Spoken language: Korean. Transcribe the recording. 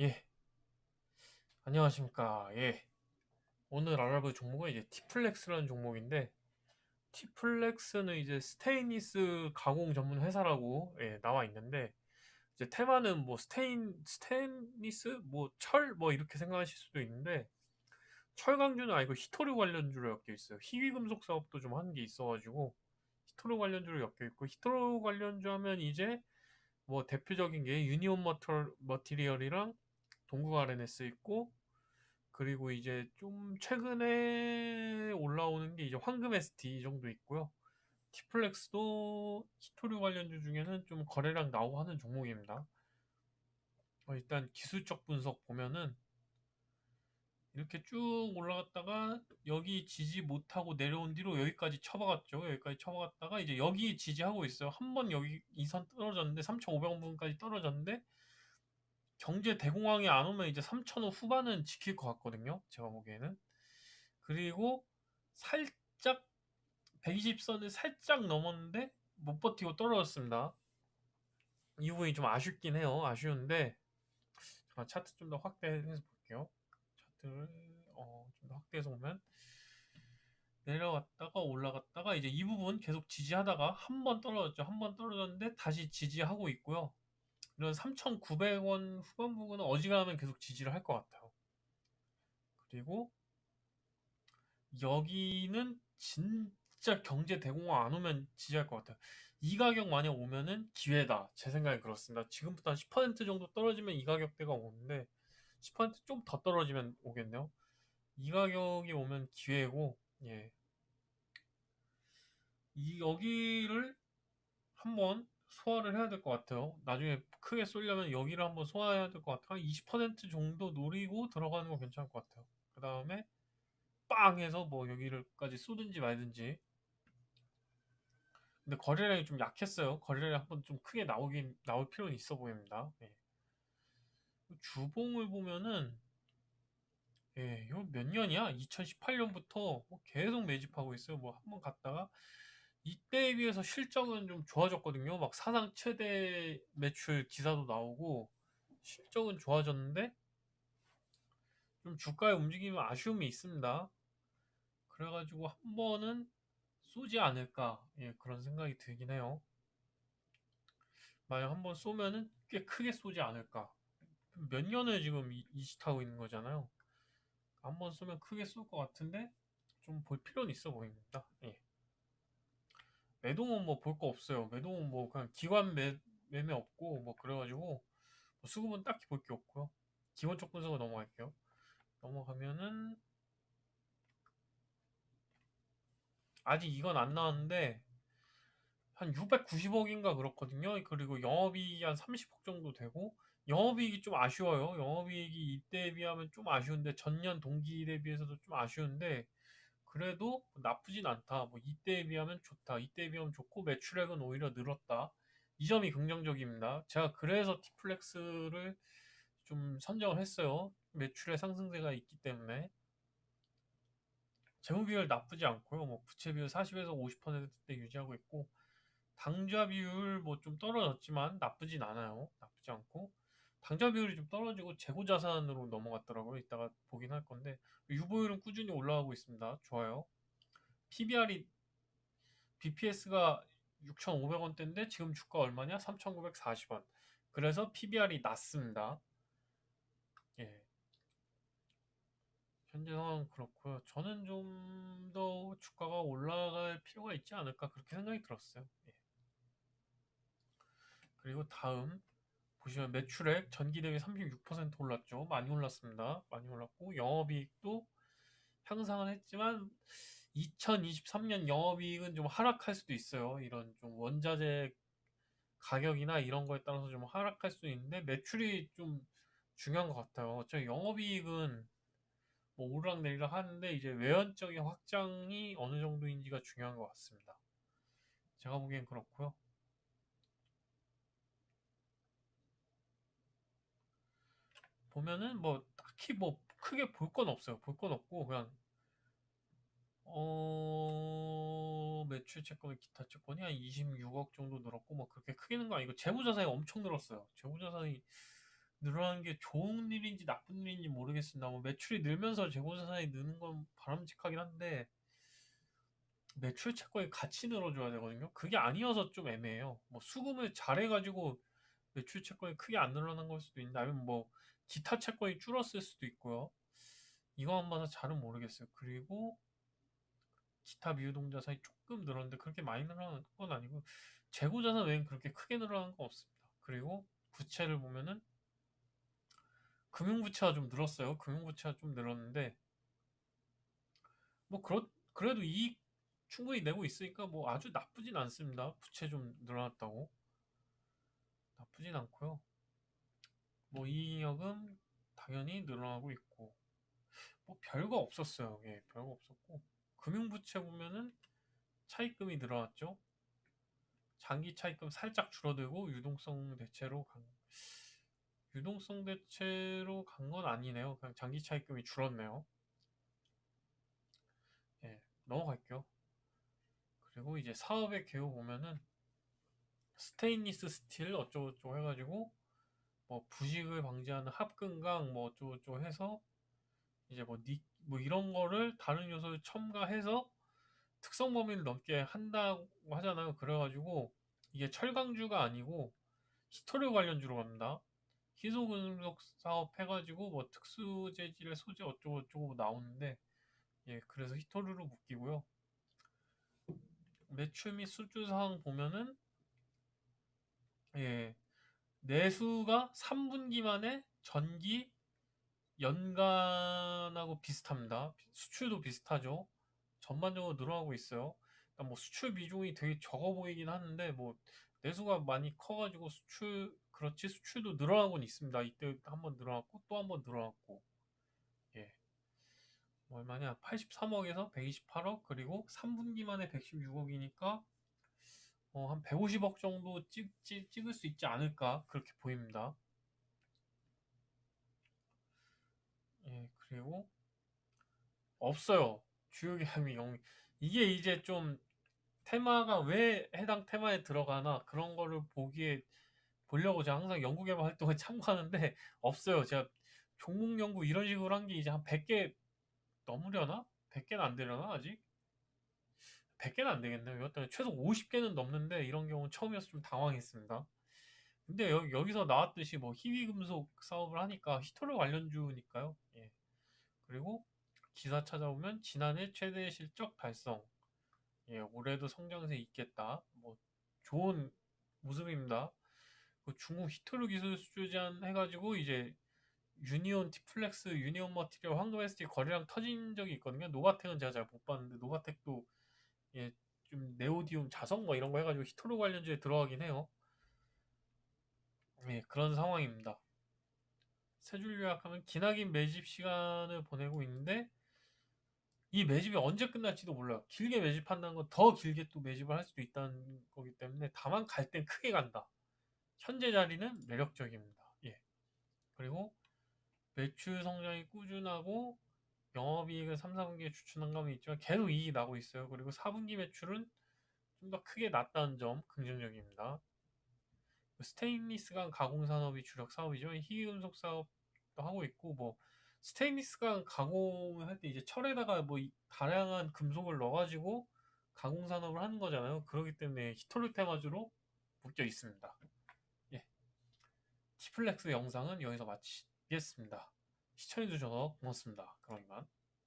예, 안녕하십니까. 예, 오늘 알아볼 종목은 이제 티플렉스라는 종목인데, 티플렉스는 이제 스테인리스 가공 전문 회사라고 예, 나와 있는데, 이제 테마는 뭐 스테인, 스테인리스, 뭐 철, 뭐 이렇게 생각하실 수도 있는데, 철강주는 아니고 히토류 관련주로 엮여 있어요. 희귀금속 사업도 좀 한 게 있어가지고, 히토류 관련주로 엮여 있고, 히토류 관련주 하면 이제 뭐 대표적인 게 유니온 머티리얼이랑 동국 RNS 있고 그리고 이제 좀 최근에 올라오는 게 이제 황금 ST 정도 있고요. 티플렉스도 히토류 관련주 중에는 좀 거래량 나오고 하는 종목입니다. 어, 일단 기술적 분석 보면은 이렇게 쭉 올라갔다가 여기 지지 못하고 내려온 뒤로 여기까지 쳐박았죠. 여기까지 쳐박았다가 이제 여기 지지하고 있어요. 한 번 여기 이선 떨어졌는데 3,500원까지 떨어졌는데 경제 대공황이 안 오면 이제 3,000원 후반은 지킬 것 같거든요. 제가 보기에는. 그리고 살짝 120선을 살짝 넘었는데 못 버티고 떨어졌습니다. 이 부분이 좀 아쉽긴 해요. 아쉬운데 잠깐 차트 좀 더 확대해서 볼게요. 차트를 어, 좀 더 확대해서 보면 내려갔다가 올라갔다가 이제 이 부분 계속 지지하다가 한 번 떨어졌죠. 한 번 떨어졌는데 다시 지지하고 있고요. 이런 3,900원 후반 부분은 어지간하면 계속 지지를 할 것 같아요. 그리고 여기는 진짜 경제 대공황 안 오면 지지할 것 같아요. 이 가격 만약 오면은 기회다. 제 생각에 그렇습니다. 지금부터 한 10% 정도 떨어지면 이 가격대가 오는데 10%좀 더 떨어지면 오겠네요. 이 가격이 오면 기회고 예. 이 여기를 한번 소화를 해야 될 것 같아요. 나중에 크게 쏠려면 여기를 한번 소화해야 될 것 같아요. 20% 정도 노리고 들어가는 거 괜찮을 것 같아요. 그 다음에 빵 해서 뭐 여기를까지 쏘든지 말든지. 근데 거래량이 좀 약했어요. 거래량이 한번 좀 크게 나오긴 나올 필요는 있어 보입니다. 예. 주봉을 보면은 예, 이거 몇 년이야? 2018년부터 뭐 계속 매집하고 있어요. 뭐 한 번 갔다가 이때에 비해서 실적은 좀 좋아졌거든요. 막 사상 최대 매출 기사도 나오고 실적은 좋아졌는데 좀 주가의 움직임이 아쉬움이 있습니다. 그래가지고 한 번은 쏘지 않을까 예, 그런 생각이 들긴 해요. 만약 한 번 쏘면은 꽤 크게 쏘지 않을까. 몇 년을 지금 이식하고 있는 거잖아요. 한 번 쏘면 크게 쏠 것 같은데 좀 볼 필요는 있어 보입니다. 예. 매동은 뭐볼 거 없어요. 매동은 뭐 그냥 기관 매, 매매 없고 뭐 그래가지고 뭐 수급은 딱히 볼 게 없고요. 기본적 분석을 넘어갈게요. 넘어가면은 아직 이건 안 나왔는데 한 690억인가 그렇거든요. 그리고 영업이익이 한 30억 정도 되고 영업이익이 좀 아쉬워요. 영업이익이 이때에 비하면 좀 아쉬운데 전년 동기 대비해서도 좀 아쉬운데 그래도 나쁘진 않다. 뭐 이때에 비하면 좋다. 이때에 비하면 좋고 매출액은 오히려 늘었다. 이 점이 긍정적입니다. 제가 그래서 티플렉스를 좀 선정을 했어요. 매출의 상승세가 있기 때문에 재무 비율 나쁘지 않고요. 뭐 부채 비율 40에서 50%대 유지하고 있고 당좌 비율 뭐 좀 떨어졌지만 나쁘진 않아요. 나쁘지 않고 당좌 비율이 좀 떨어지고 재고 자산으로 넘어갔더라고요. 이따가 보긴 할 건데 유보율은 꾸준히 올라가고 있습니다. 좋아요. PBR이 BPS가 6,500원대인데 지금 주가 얼마냐? 3,940원. 그래서 PBR이 낮습니다. 예. 현재 상황은 그렇고요. 저는 좀 더 주가가 올라갈 필요가 있지 않을까 그렇게 생각이 들었어요. 예. 그리고 다음 보시면 매출액 전기 대비 36% 올랐죠. 많이 올랐습니다. 많이 올랐고 영업이익도 향상을 했지만 2023년 영업이익은 좀 하락할 수도 있어요. 이런 좀 원자재 가격이나 이런 거에 따라서 좀 하락할 수 있는데 매출이 좀 중요한 것 같아요. 어차피 영업이익은 뭐 오르락내리락 하는데 이제 외연적인 확장이 어느 정도인지가 중요한 것 같습니다. 제가 보기엔 그렇고요. 보면은 뭐 딱히 뭐 크게 볼 건 없어요. 볼 건 없고 그냥 어 매출 채권 기타 채권이 한 26억 정도 늘었고 뭐 그렇게 크게 는 거 아니고 재무 자산이 엄청 늘었어요. 재무 자산이 늘어나는 게 좋은 일인지 나쁜 일인지 모르겠습니다. 뭐 매출이 늘면서 재고 자산이 느는 건 바람직하긴 한데 매출 채권이 같이 늘어줘야 되거든요. 그게 아니어서 좀 애매해요. 뭐 수금을 잘해가지고 매출 채권이 크게 안 늘어난 걸 수도 있는데 아니면 뭐 기타 채권이 줄었을 수도 있고요. 이거만 봐서 잘은 모르겠어요. 그리고 기타 미유동 자산이 조금 늘었는데 그렇게 많이 늘어난 건 아니고 재고 자산 외엔 그렇게 크게 늘어난 건 없습니다. 그리고 부채를 보면은 금융부채가 좀 늘었어요. 금융부채가 좀 늘었는데 뭐 그렇 그래도 이익 충분히 내고 있으니까 뭐 아주 나쁘진 않습니다. 부채 좀 늘어났다고 나쁘진 않고요. 뭐 이익은 당연히 늘어나고 있고 뭐 별거 없었어요. 예, 별거 없었고 금융부채 보면은 차입금이 늘어났죠. 장기 차입금 살짝 줄어들고 유동성 대체로 간 유동성 대체로 간 건 아니네요. 그냥 장기 차입금이 줄었네요. 예, 넘어갈게요. 그리고 이제 사업의 개요 보면은 스테인리스 스틸 어쩌고저쩌고 해가지고 뭐 부식을 방지하는 합금강 뭐 어쩌고저쩌고 해서 이제 뭐, 니, 뭐 이런 거를 다른 요소를 첨가해서 특성 범위를 넘게 한다고 하잖아요. 그래가지고 이게 철강주가 아니고 히토류 관련주로 갑니다. 희소금속 사업 해가지고 뭐 특수 재질의 소재 어쩌고 저쩌고 나오는데 예 그래서 히토류로 묶이고요. 매출 및 수주 사항 보면은 예 내수가 3분기 만에 전기 연간하고 비슷합니다. 수출도 비슷하죠. 전반적으로 늘어나고 있어요. 그러니까 뭐 수출 비중이 되게 적어 보이긴 하는데 뭐 내수가 많이 커가지고 수출 그렇지 수출도 늘어나고는 있습니다. 이때 한번 늘어났고 또 한번 늘어났고 예. 뭐 얼마냐 83억에서 128억 그리고 3분기 만에 116억이니까 어, 한 150억 정도 찍, 찍, 찍을 수 있지 않을까 그렇게 보입니다. 예, 그리고 없어요. 주요 계약이 영 이게 이제 좀 테마가 왜 해당 테마에 들어가나 그런 거를 보기에 보려고 제가 항상 연구개발 활동에 참고하는데 없어요. 제가 종목 연구 이런 식으로 한 게 이제 한 100개 넘으려나? 100개는 안 되려나 아직? 100개는 안 되겠네요. 이것도 최소 50개는 넘는데 이런 경우는 처음이어서 좀 당황했습니다. 근데 여기, 여기서 나왔듯이 뭐 희귀금속 사업을 하니까 히토르 관련주니까요. 예. 그리고 기사 찾아보면 지난해 최대 실적 달성. 예, 올해도 성장세 있겠다. 뭐 좋은 모습입니다. 그 중국 히토르 기술 수주 제한 해가지고 이제 유니온 티플렉스, 유니온 머티리얼, 황금 ST 거래량 터진 적이 있거든요. 노바텍은 제가 잘 못 봤는데 노바텍도 예, 좀 네오디움 뭐 이런 거 해가지고 히토르 관련주에 들어가긴 해요. 예, 그런 상황입니다. 세 줄 요약하면 기나긴 매집 시간을 보내고 있는데 이 매집이 언제 끝날지도 몰라요. 길게 매집한다는 건 더 길게 또 매집을 할 수도 있다는 거기 때문에 다만 갈 땐 크게 간다. 현재 자리는 매력적입니다. 예. 그리고 매출 성장이 꾸준하고 영업이익을 3, 4분기에 주춤한 감이 있지만 계속 이익이 나고 있어요. 그리고 4분기 매출은 좀 더 크게 났다는 점 긍정적입니다. 스테인리스강 가공 산업이 주력 사업이죠. 희귀금속 사업도 하고 있고 뭐 스테인리스강 가공을 할때 이제 철에다가 뭐 다양한 금속을 넣어가지고 가공 산업을 하는 거잖아요. 그렇기 때문에 히토르 테마주로 묶여 있습니다. 예. 티플렉스 영상은 여기서 마치겠습니다. 시청해주셔서 고맙습니다. 그럼 이만.